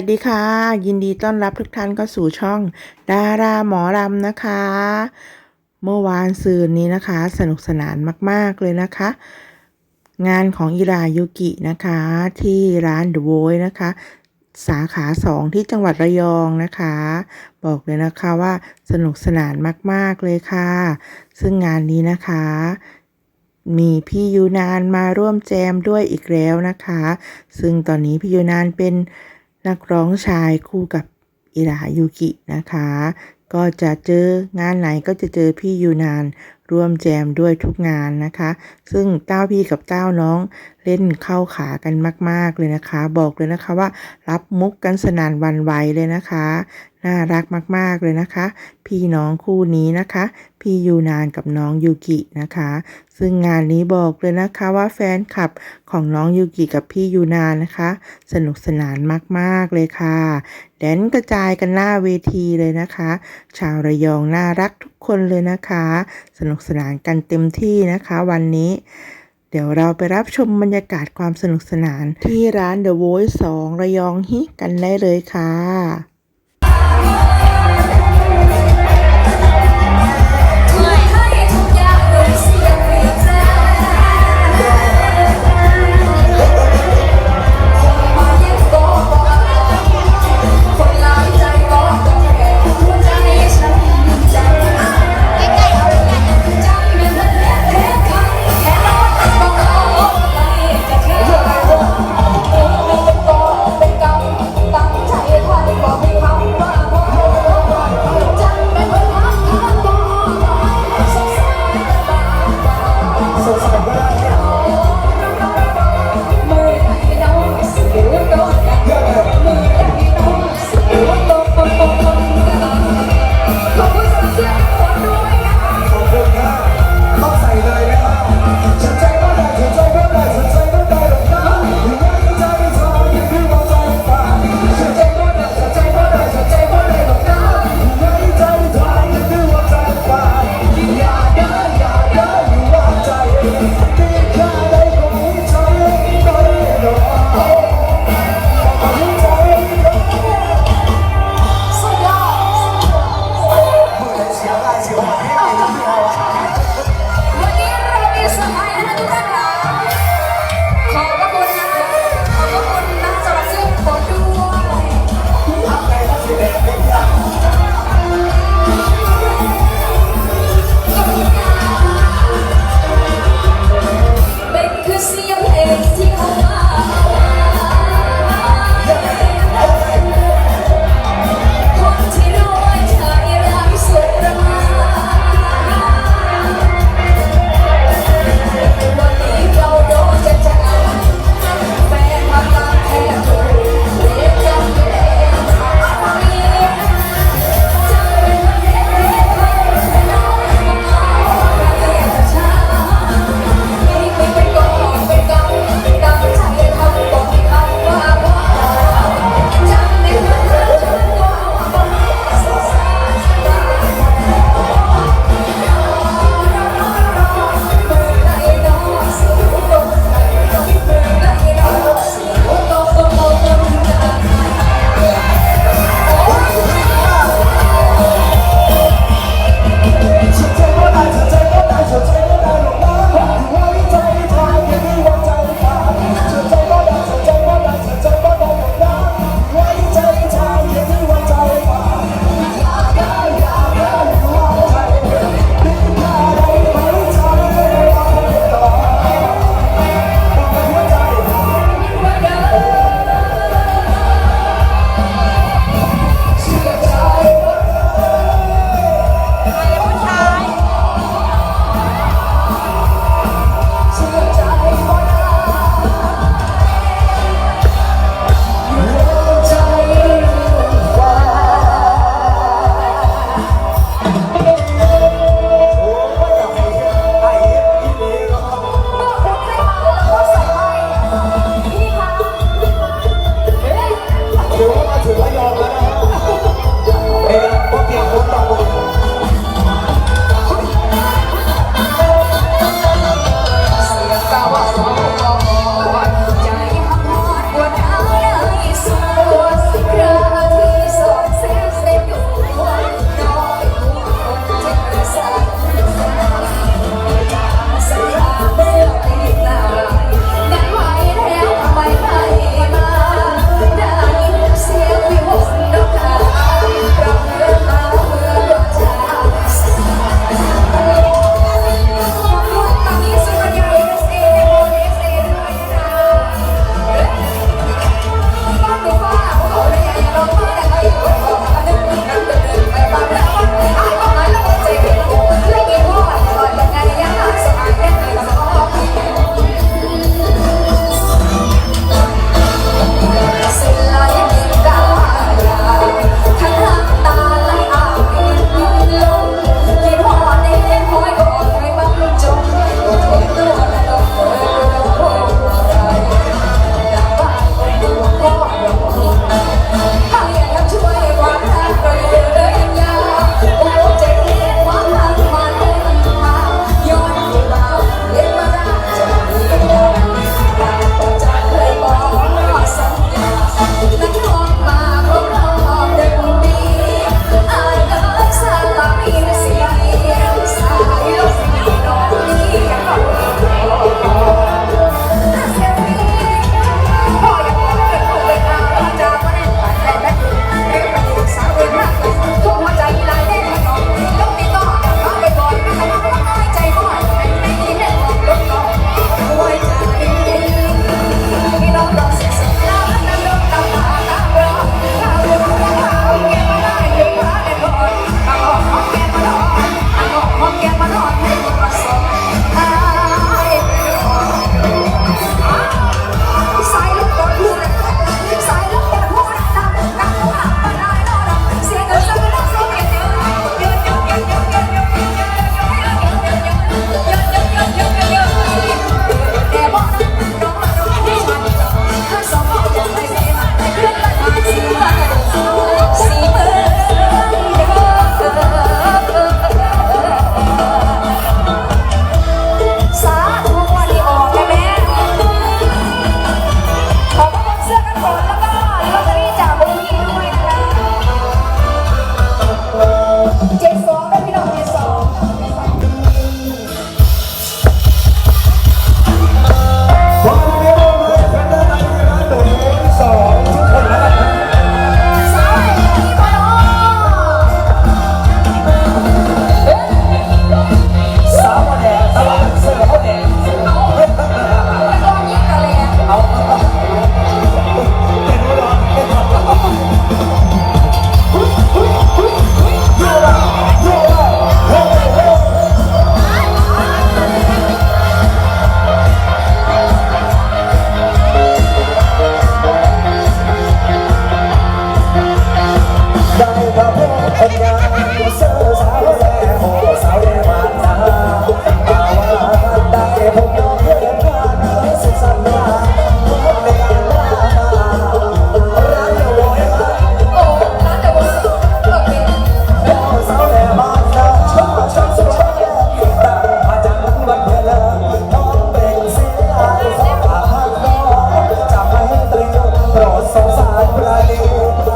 สวัสดีค่ะ ยินดีต้อนรับทุกท่านเข้าสู่ช่อง ดาราหมอรำนะคะ เมื่อวานซืนนี้นะคะ สนุกสนานมาก ๆ เลยนะคะ งานของอิรายุกินะคะ ที่ร้าน The Voice นะคะ สาขา2ที่จังหวัดระยองนะคะ บอกเลยนะคะว่าสนุกสนานมาก ๆ เลยค่ะ ซึ่งงานนี้นะคะมีพี่ยูนานมาร่วมแจมด้วยอีกแล้วนะคะ ซึ่งตอนนี้พี่ยูนานเป็น นักร้องชายคู่กับอิรายูกินะคะ ก็จะเจองานไหนก็จะเจอพี่ยูนานร่วมแจมด้วยทุกงานนะคะ ซึ่งเต้าพี่กับเต้าน้องเล่นเข้าขากันมาก ๆ เลยนะคะ บอกเลยนะคะว่ารับมุกกันสนานวันไหวเลยนะคะ น่ารักมาก ๆ เลยนะคะ พี่น้องคู่นี้นะคะ พี่ยูนานกับน้องยูกินะคะ ซึ่งงานนี้บอกเลยนะคะว่าแฟนคลับของน้องยูกิกับพี่ยูนานนะคะ สนุกสนานมากๆเลยค่ะแดนกระจายกันหน้าเวทีเลยนะคะ ชาวระยองน่ารักทุกคนเลยนะคะ สนุกสนานกันเต็มที่นะคะ วันนี้เดี๋ยวเราไปรับชมบรรยากาศความสนุกสนานที่ร้าน The Voice 2 ระยองฮิกันได้เลยค่ะ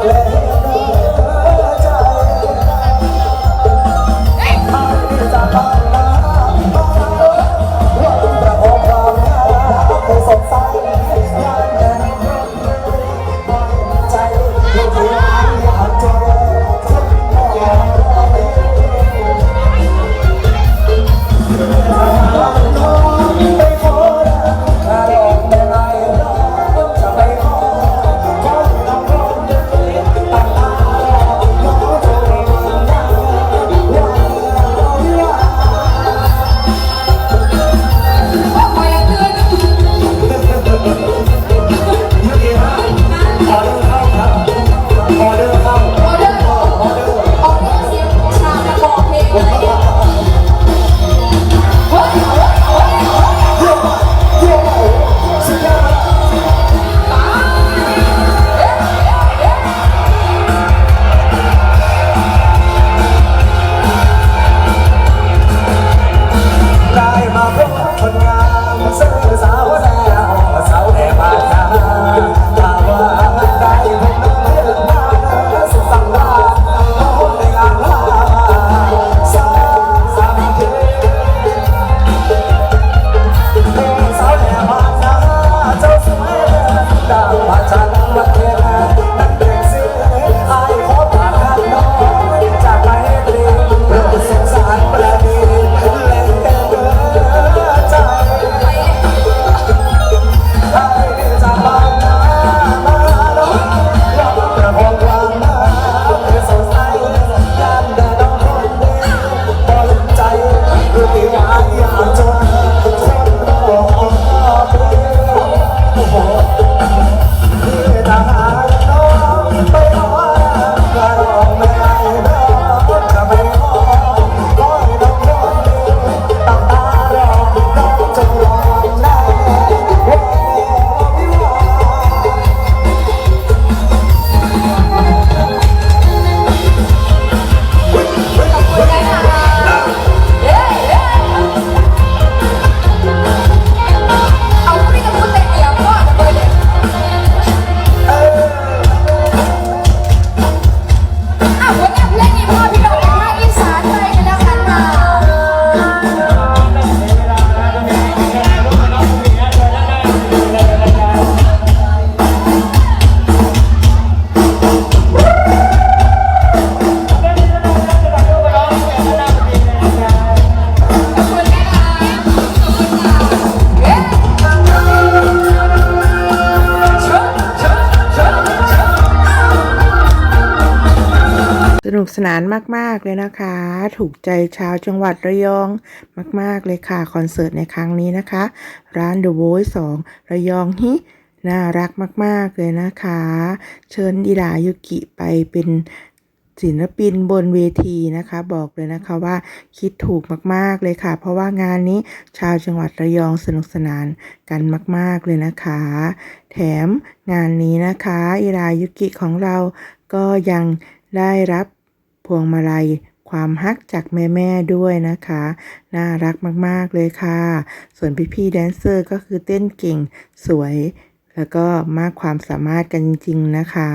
Yeah. กสนานมาก ๆ เลยนะคะ ถูกใจชาวจังหวัดระยองมาก ๆ เลยค่ะ คอนเสิร์ตในครั้งนี้นะคะ ร้าน The Voice 2 ระยองฮิน่ารักมาก ๆ เลยนะคะ เชิญอิดายุกิไปเป็นศิลปินบนเวทีนะคะ บอกเลยนะคะว่าคิดถูกมาก ๆ เลยค่ะ เพราะว่างานนี้ชาวจังหวัดระยองสนุกสนานกันมาก ๆ เลยนะคะ แถมงานนี้นะคะ อิรายุกิของเราก็ยังได้รับ พวงมาลัยความฮักจากแม่แม่ด้วยนะคะ น่ารักมากๆเลยค่ะ ส่วนพี่ๆแดนเซอร์ก็คือเต้นเก่งสวย แล้วก็มากความสามารถกันจริงๆนะคะ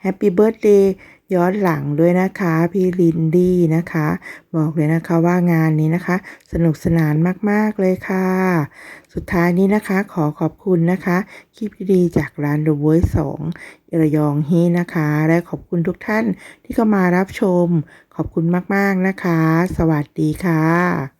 แฮปปี้เบิร์ a เดย์ย้อนหลังด้วยนะคะ พี่ลินดี้นะคะ บอกเลยนะคะว่างานนี้นะคะ สนุกสนานมากๆเลยค่ะ สุดท้ายนี้นะคะขอขอบคุณนะคะ คลิปดีๆจากร้าน The Voice 2ระยองฮีนะคะ และขอบคุณทุกท่านที่เข้ามารับชม ขอบคุณมากๆนะคะ สวัสดีค่ะ